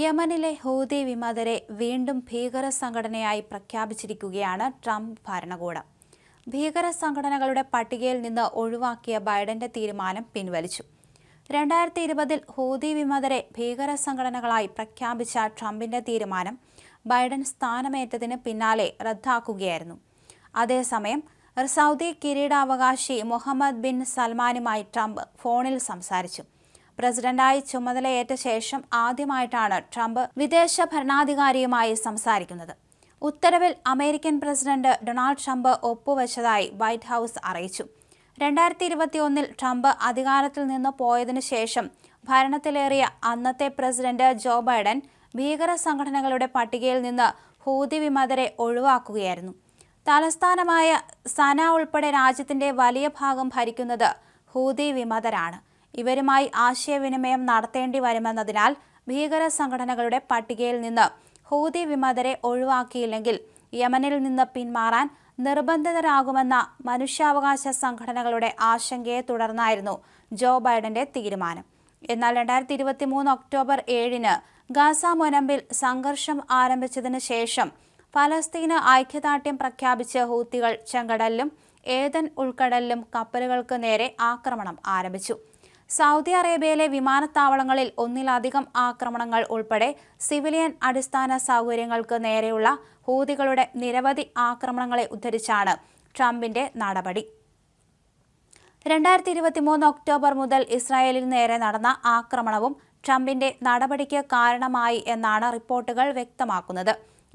യമനിലെ ഹൂതി വിമതരെ വീണ്ടും ഭീകര സംഘടനയായി പ്രഖ്യാപിച്ചിരിക്കുകയാണ് ട്രംപ് ഭരണകൂടം. ഭീകര സംഘടനകളുടെ പട്ടികയിൽ നിന്ന് ഒഴിവാക്കിയ ബൈഡന്റെ തീരുമാനം പിൻവലിച്ചു. രണ്ടായിരത്തി ഇരുപതിൽ ഹൂതി വിമതരെ ഭീകര സംഘടനകളായി പ്രഖ്യാപിച്ച ട്രംപിന്റെ തീരുമാനം ബൈഡൻ സ്ഥാനമേറ്റതിന് പിന്നാലെ റദ്ദാക്കുകയായിരുന്നു. അതേസമയം സൗദി കിരീടാവകാശി മുഹമ്മദ് ബിൻ സൽമാനുമായി ട്രംപ് ഫോണിൽ സംസാരിച്ചു. പ്രസിഡന്റായി ചുമതലയേറ്റ ശേഷം ആദ്യമായിട്ടാണ് ട്രംപ് വിദേശ ഭരണാധികാരിയുമായി സംസാരിക്കുന്നത്. ഉത്തരവിൽ അമേരിക്കൻ പ്രസിഡന്റ് ഡൊണാൾഡ് ട്രംപ് ഒപ്പുവെച്ചതായി വൈറ്റ് ഹൗസ് അറിയിച്ചു. രണ്ടായിരത്തി ഇരുപത്തിയൊന്നിൽ ട്രംപ് അധികാരത്തിൽ നിന്ന് പോയതിനു ശേഷം ഭരണത്തിലേറിയ അന്നത്തെ പ്രസിഡന്റ് ജോ ബൈഡൻ ഭീകര സംഘടനകളുടെ പട്ടികയിൽ നിന്ന് ഹൂതി വിമതരെ ഒഴിവാക്കുകയായിരുന്നു. തലസ്ഥാനമായ സന ഉൾപ്പെടെ രാജ്യത്തിന്റെ വലിയ ഭാഗം ഭരിക്കുന്നത് ഹൂതി വിമതരാണ്. ഇവരുമായി ആശയവിനിമയം നടത്തേണ്ടി വരുമെന്നതിനാൽ ഭീകര സംഘടനകളുടെ പട്ടികയിൽ നിന്ന് ഹൂതി വിമതരെ ഒഴിവാക്കിയില്ലെങ്കിൽ യമനിൽ നിന്ന് പിന്മാറാൻ നിർബന്ധിതരാകുമെന്ന മനുഷ്യാവകാശ സംഘടനകളുടെ ആശങ്കയെ തുടർന്നായിരുന്നു ജോ ബൈഡന്റെ തീരുമാനം. എന്നാൽ രണ്ടായിരത്തി ഇരുപത്തി മൂന്ന് ഒക്ടോബർ ഏഴിന് ഗാസ മുനമ്പിൽ സംഘർഷം ആരംഭിച്ചതിന് ശേഷം ഫലസ്തീന് ഐക്യദാർഢ്യം പ്രഖ്യാപിച്ച് ഹൂത്തികൾ ചെങ്കടലിലും ഏതൻ ഉൾക്കടലിലും കപ്പലുകൾക്ക് നേരെ ആക്രമണം ആരംഭിച്ചു. സൗദി അറേബ്യയിലെ വിമാനത്താവളങ്ങളിൽ ഒന്നിലധികം ആക്രമണങ്ങൾ ഉൾപ്പെടെ സിവിലിയൻ അടിസ്ഥാന സൗകര്യങ്ങൾക്ക് നേരെയുള്ള ഹൂതികളുടെ നിരവധി ആക്രമണങ്ങളെ ഉദ്ധരിച്ചാണ് ട്രംപിന്റെ നടപടി. രണ്ടായിരത്തി ഇരുപത്തിമൂന്ന് ഒക്ടോബർ മുതൽ ഇസ്രായേലിന് നേരെ നടന്ന ആക്രമണവും ട്രംപിന്റെ നടപടിക്ക് കാരണമായി എന്നാണ് റിപ്പോർട്ടുകൾ വ്യക്തമാക്കുന്നത്.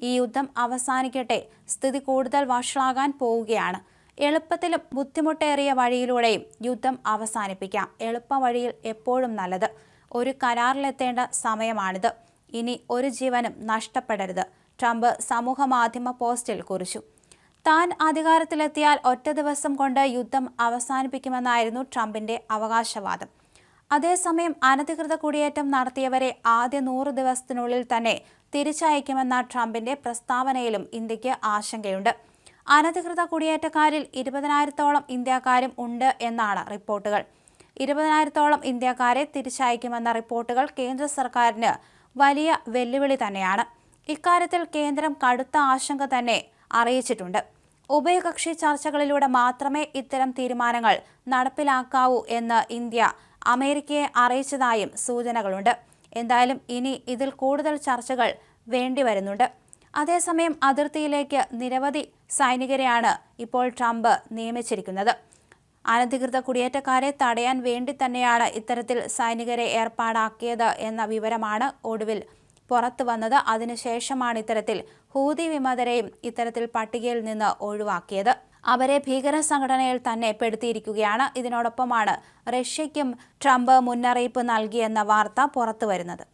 ഈ യുദ്ധം അവസാനിക്കട്ടെ സ്ഥിതി കൂടുതൽ വഷളാകാൻ പോവുകയാണ്. എളുപ്പത്തിലും ബുദ്ധിമുട്ടേറിയ വഴിയിലൂടെയും യുദ്ധം അവസാനിപ്പിക്കാം. എളുപ്പ വഴിയിൽ എപ്പോഴും നല്ലത്. ഒരു കരാറിലെത്തേണ്ട സമയമാണിത്. ഇനി ഒരു ജീവനും നഷ്ടപ്പെടരുത്. ട്രംപ് സമൂഹ മാധ്യമ പോസ്റ്റിൽ കുറിച്ചു. താൻ അധികാരത്തിലെത്തിയാൽ ഒറ്റ ദിവസം കൊണ്ട് യുദ്ധം അവസാനിപ്പിക്കുമെന്നായിരുന്നു ട്രംപിന്റെ അവകാശവാദം. അതേസമയം അനധികൃത കുടിയേറ്റം നടത്തിയവരെ ആദ്യ നൂറ് ദിവസത്തിനുള്ളിൽ തന്നെ തിരിച്ചയക്കുമെന്ന ട്രംപിന്റെ പ്രസ്താവനയിലും ഇന്ത്യയ്ക്ക് ആശങ്കയുണ്ട്. അനധികൃത കുടിയേറ്റക്കാരിൽ ഇരുപതിനായിരത്തോളം ഇന്ത്യക്കാരും ഉണ്ട് എന്നാണ് റിപ്പോർട്ടുകൾ. ഇരുപതിനായിരത്തോളം ഇന്ത്യക്കാരെ തിരിച്ചയക്കുമെന്ന റിപ്പോർട്ടുകൾ കേന്ദ്ര സർക്കാരിന് വലിയ വെല്ലുവിളി തന്നെയാണ്. ഇക്കാര്യത്തിൽ കേന്ദ്രം കടുത്ത ആശങ്ക തന്നെ അറിയിച്ചിട്ടുണ്ട്. ഉഭയകക്ഷി ചർച്ചകളിലൂടെ മാത്രമേ ഇത്തരം തീരുമാനങ്ങൾ നടപ്പിലാക്കാവൂ എന്ന് ഇന്ത്യ അമേരിക്കയെ അറിയിച്ചതായും സൂചനകളുണ്ട്. എന്തായാലും ഇനി ഇതിൽ കൂടുതൽ ചർച്ചകൾ വേണ്ടിവരുന്നുണ്ട്. അതേസമയം അതിർത്തിയിലേക്ക് നിരവധി സൈനികരെയാണ് ഇപ്പോൾ ട്രംപ് നിയമിച്ചിരിക്കുന്നത്. അനധികൃത കുടിയേറ്റക്കാരെ തടയാൻ വേണ്ടി തന്നെയാണ് ഇത്തരത്തിൽ സൈനികരെ ഏർപ്പാടാക്കിയത് എന്ന വിവരമാണ് ഒടുവിൽ പുറത്തു വന്നത്. അതിനുശേഷമാണ് ഇത്തരത്തിൽ ഹൂതി വിമതരെയും ഇത്തരത്തിൽ പട്ടികയിൽ നിന്ന് ഒഴിവാക്കിയത്. അവരെ ഭീകര സംഘടനയിൽ തന്നെ പെടുത്തിയിരിക്കുകയാണ്. ഇതിനോടൊപ്പമാണ് റഷ്യയ്ക്കും ട്രംപ് മുന്നറിയിപ്പ് നൽകിയെന്ന വാർത്ത പുറത്തുവരുന്നത്